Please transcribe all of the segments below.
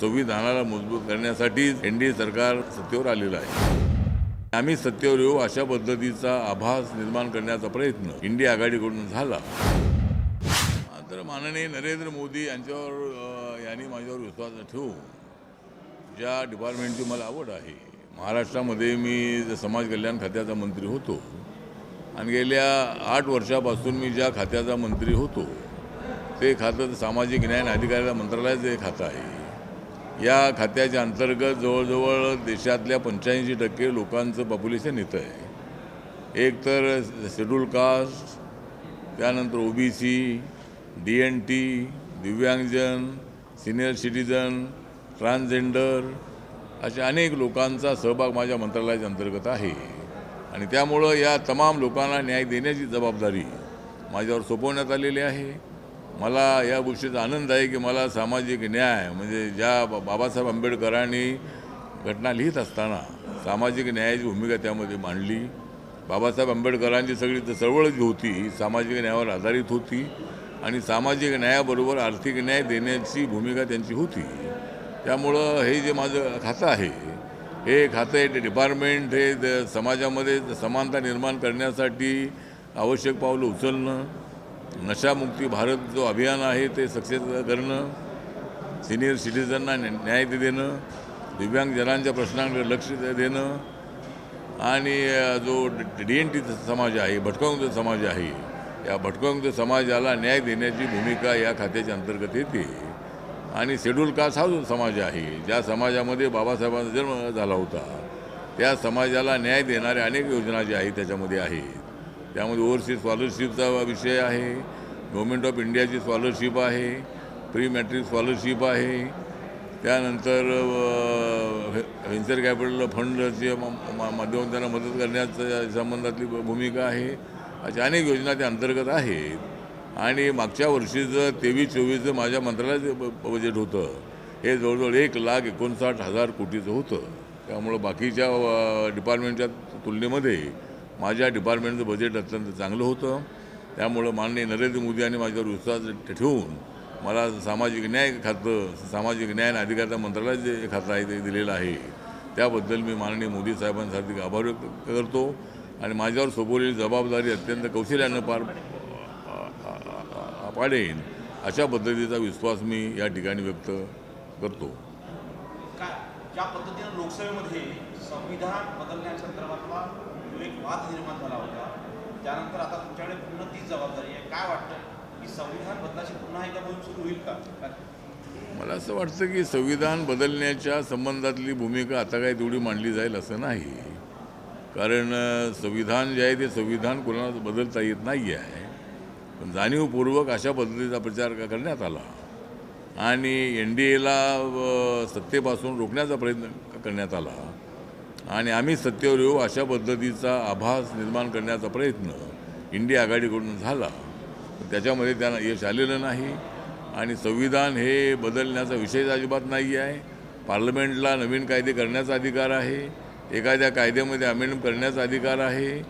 संविधानाला मजबूत करण्यासाठीच एन डी ए सरकार सत्तेवर आलेलं आहे. आम्ही सत्तेवर येऊ अशा पद्धतीचा आभास निर्माण करण्याचा प्रयत्न इंडिया आघाडीकडून झाला. तर माननीय नरेंद्र मोदी यांच्यावर यांनी माझ्यावर विश्वास ठेवून ज्या डिपार्टमेंटची मला आवड आहे महाराष्ट्रामध्ये मी समाज कल्याण खात्याचा मंत्री होतो आणि गेल्या आठ वर्षापासून मी ज्या खात्याचा मंत्री होतो ते खातं सामाजिक न्याय आणि अधिकाऱ्याला मंत्रालयाचं हे खातं आहे. या खात्याच्या अंतर्गत जवळजवळ देशातल्या पंच्याऐंशी टक्के लोकांचं पॉप्युलेशन येतं आहे. एक तर शेड्यूल कास्ट त्यानंतर O B C D N T दिव्यांगजन सिनियर सिटीजन ट्रान्सजेंडर अशा अनेक लोकांचा सहभाग माझ्या मंत्रालयाच्या अंतर्गत आहे. आणि त्यामुळं या तमाम लोकांना न्याय देण्याची जबाबदारी माझ्यावर सोपवण्यात आलेली आहे. मला या गोष्टीचा आनंद आहे की मला सामाजिक न्याय म्हणजे ज्या बा- बाबासाहेब आंबेडकरांनी घटना लिहित असताना सामाजिक न्यायाची भूमिका त्यामध्ये मांडली. बाबासाहेब आंबेडकरांची सगळी तर चळवळ जी होती ही सामाजिक न्यायावर आधारित होती आणि सामाजिक न्यायाबरोबर आर्थिक न्याय देण्याची भूमिका त्यांची होती. त्यामुळं हे जे माझं खातं आहे हे खातं हे डिपार्टमेंट हे द- समाजामध्ये समानता निर्माण करण्यासाठी आवश्यक पावलं उचलणं नशामुक्ती भारत जो अभियान आहे ते सक्सेस करणं सिनियर सिटीजनना न्याय देणं दिव्यांगजनांच्या प्रश्नांकडे लक्ष देणं आणि जो डी एन टी समाज आहे भटकंत समाज आहे या भटकंत समाजाला न्याय देण्याची भूमिका या खात्याच्या अंतर्गत येते. आणि शेड्यूल कास्ट हा जो समाज आहे ज्या समाजामध्ये बाबासाहेबांचा जन्म झाला होता त्या समाजाला न्याय देणाऱ्या अनेक योजना ज्या आहेत त्याच्यामध्ये आहेत. त्यामध्ये ओव्हरसीज स्कॉलरशिपचा विषय आहे. गव्हर्मेंट ऑफ इंडियाची स्कॉलरशिप आहे. प्री मॅट्रिक स्कॉलरशिप आहे. त्यानंतर व्हेंचर कॅपिटल फंडचे माध्यमातून त्यांना मदत करण्याच्या संबंधातली भूमिका आहे. अशा अनेक योजना त्या अंतर्गत आहेत. आणि मागच्या वर्षीचं तेवीस चोवीसचं माझ्या मंत्रालयाचं ब- बजेट होतं हे जवळजवळ एक लाख एकोणसाठ हजार कोटीचं होतं. त्यामुळं बाकीच्या डिपार्टमेंटच्या तुलनेमध्ये माझ्या डिपार्टमेंटचं बजेट अत्यंत चांगलं होतं. त्यामुळं माननीय नरेंद्र मोदी यांनी माझ्यावर विश्वास ठेवून मला सामाजिक न्याय खातं सामाजिक न्याय आणि अधिकारता मंत्रालय जे खातं आहे ते दिलेलं आहे. त्याबद्दल मी माननीय मोदी साहेबांसाठी आभार व्यक्त करतो आणि माझ्यावर सोपवलेली जबाबदारी अत्यंत कौशल्यानं पार पाडेन अशा पद्धतीचा विश्वास मी या ठिकाणी व्यक्त करतो. ज्या पद्धतीनं लोकसभेमध्ये संविधान बदलण्यासंदर्भातला जो एक वाद निर्माण झाला होता. त्यानंतर आता तुमच्याकडे पुन्हा तीच जबाबदारी आहे. काय वाटतं? की संविधान बदलाची पुन्हा एकदा मोहीम सुरू होईल का? मला असं वाटतं की संविधान बदलण्याच्या संबंधातली भूमिका आता काय तेवढी मांडली जाईल असं नाही. कारण संविधान जे आहे ते संविधान कोणाला बदलता येत नाही आहे पण जाणीवपूर्वक अशा पद्धतीचा प्रचार करण्यात आला. आणि एन डी एला सत्तेपासून रोखण्याचा प्रयत्न करण्यात आला. आणि आम्ही सत्तेवर येऊ अशा पद्धतीचा आभास निर्माण करण्याचा प्रयत्न इंडिया आघाडीकडून झाला. त्याच्यामध्ये त्यांना यश आलेलं नाही आणि संविधान हे बदलण्याचा विषयच अजिबात नाही आहे. पार्लमेंटला नवीन कायदे करण्याचा अधिकार आहे. एखाद्या कायद्यामध्ये अमेंडमेंट करण्याचा अधिकार आहे.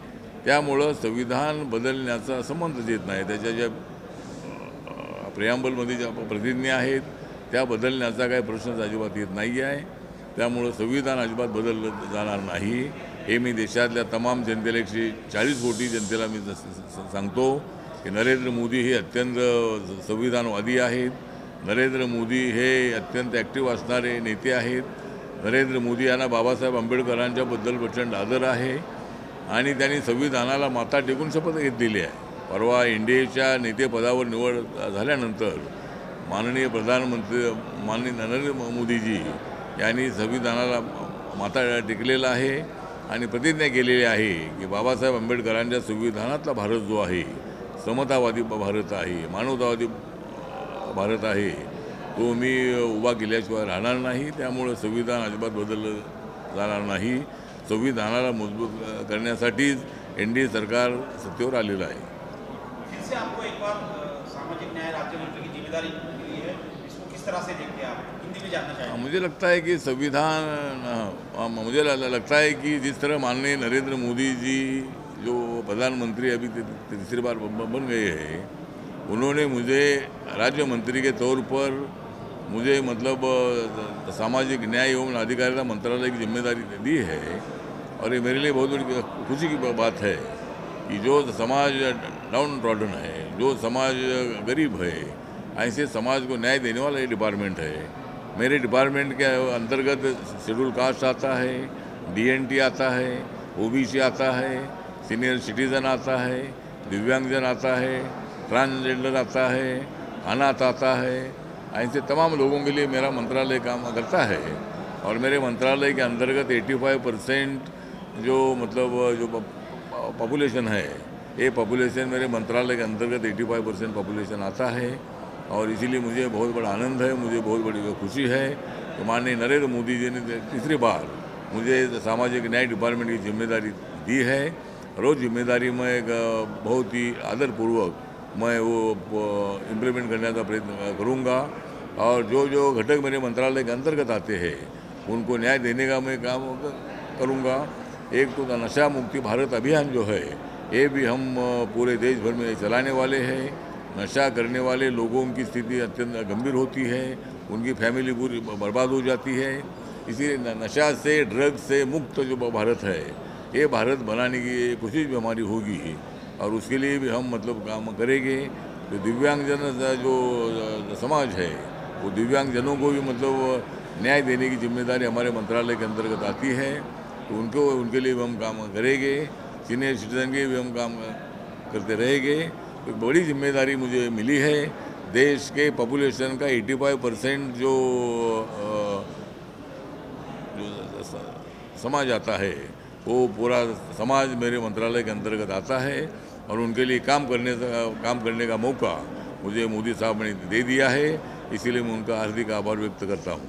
त्यामुळं संविधान बदलण्याचा संबंधच येत नाही. त्याच्या ज्या प्रियांबलमध्ये ज्या प्रतिज्ञा आहेत त्या बदलण्याचा काही प्रश्नच अजिबात येत नाही आहे. त्यामुळं संविधान अजिबात बदललं जाणार नाही. हे मी देशातल्या तमाम जनतेला एकशे चाळीस कोटी जनतेला मी स- सांगतो की नरेंद्र मोदी हे अत्यंत संविधानवादी आहेत. नरेंद्र मोदी हे अत्यंत ॲक्टिव्ह असणारे नेते आहेत. नरेंद्र मोदी यांना बाबासाहेब आंबेडकरांच्याबद्दल प्रचंड आदर आहे. आणि त्यांनी संविधानाला माता टेकून शपथ घेतलेली आहे. परवा एनडीएच्या नेतेपदावर निवड झाल्यानंतर माननीय प्रधानमंत्री माननीय नरेंद्र मोदीजी यांनी संविधानाला माता टेकलेला आहे आणि प्रतिज्ञा केलेली आहे की बाबासाहेब आंबेडकरांच्या संविधानातला भारत जो आहे समतावादी भारत आहे मानवतावादी भारत आहे तो मी उभा केल्याशिवाय राहणार नाही. त्यामुळं संविधान अजिबात बदललं जाणार नाही. संविधानाला मजबूत करण्यासाठीच एन डी ए सरकार सत्तेवर आलेलं आहे. सामाजिक न्याय राज्यमंत्री की जिम्मेदारी मिली है इसको किस तरह से देखते हैं आप? हिंदी में जानना चाहेंगे मुझे लगता है कि संविधान हाँ, मुझे ल- ल- लगता है कि जिस तरह माननीय नरेंद्र मोदी जी जो प्रधानमंत्री अभी तीसरी बार बन गए हैं उन्होंने मुझे राज्य मंत्री के तौर पर मुझे मतलब सामाजिक न्याय एवं अधिकारिता मंत्रालय की ज़िम्मेदारी दी है और ये मेरे लिए बहुत बड़ी खुशी की बात है कि जो समाज डाउन ट्रॉडन है जो समाज गरीब है ऐसे समाज को न्याय देने वाला ये डिपार्टमेंट है मेरे डिपार्टमेंट के अंतर्गत शेड्यूल कास्ट आता है डीएनटी आता है ओबीसी आता है सीनियर सिटीजन आता है, दिव्यांगजन आता है ट्रांसजेंडर आता है, अनाथ आता है, ऐसे तमाम लोगों के लिए मेरा मंत्रालय काम करता है। और मेरे मंत्रालय के अंतर्गत 85 परसेंट जो मतलब जो पॉपुलेशन है, ये पॉपुलेशन मेरे मंत्रालय के अंतर्गत 85 परसेंट पॉपुलेशन आता है। और इसीलिए मुझे बहुत बड़ा आनंद है, मुझे बहुत बड़ी खुशी है। तो माननीय नरेंद्र मोदी जी ने तीसरी बार मुझे सामाजिक न्याय डिपार्टमेंट की ज़िम्मेदारी दी है। और वो ज़िम्मेदारी मैं एक बहुत ही आदरपूर्वक मैं वो इम्प्लीमेंट करने का प्रयत्न करूँगा। और जो जो घटक मेरे मंत्रालय के अंतर्गत आते हैं, उनको न्याय देने का मैं काम करूँगा। एक तो नशा मुक्ति भारत अभियान जो है, ये भी हम पूरे देश भर में चलाने वाले हैं। नशा करने वाले लोगों की स्थिति अत्यंत गंभीर होती है, उनकी फैमिली पूरी बर्बाद हो जाती है। इसीलिए नशा से ड्रग्स से मुक्त जो भारत है, ये भारत बनाने की कोशिश भी हमारी होगी ही। और उसके लिए भी हम मतलब काम करेंगे। जो दिव्यांगजन जो, समाज है, वो दिव्यांगजनों को भी मतलब न्याय देने की ज़िम्मेदारी हमारे मंत्रालय के अंतर्गत आती है तो उनको, उनके लिए भी हम काम करेंगे। सीनियर सिटीजन के भी हम काम करते रहेंगे। तो बड़ी ज़िम्मेदारी मुझे मिली है। देश के पॉपुलेशन का 85 परसेंट जो जो समाज आता है, वो पूरा समाज मेरे मंत्रालय के अंतर्गत आता है और उनके लिए काम करने काम करने का मौका मुझे मोदी साहब ने दे दिया है। इसीलिए मैं उनका हार्दिक आभार व्यक्त करता हूँ।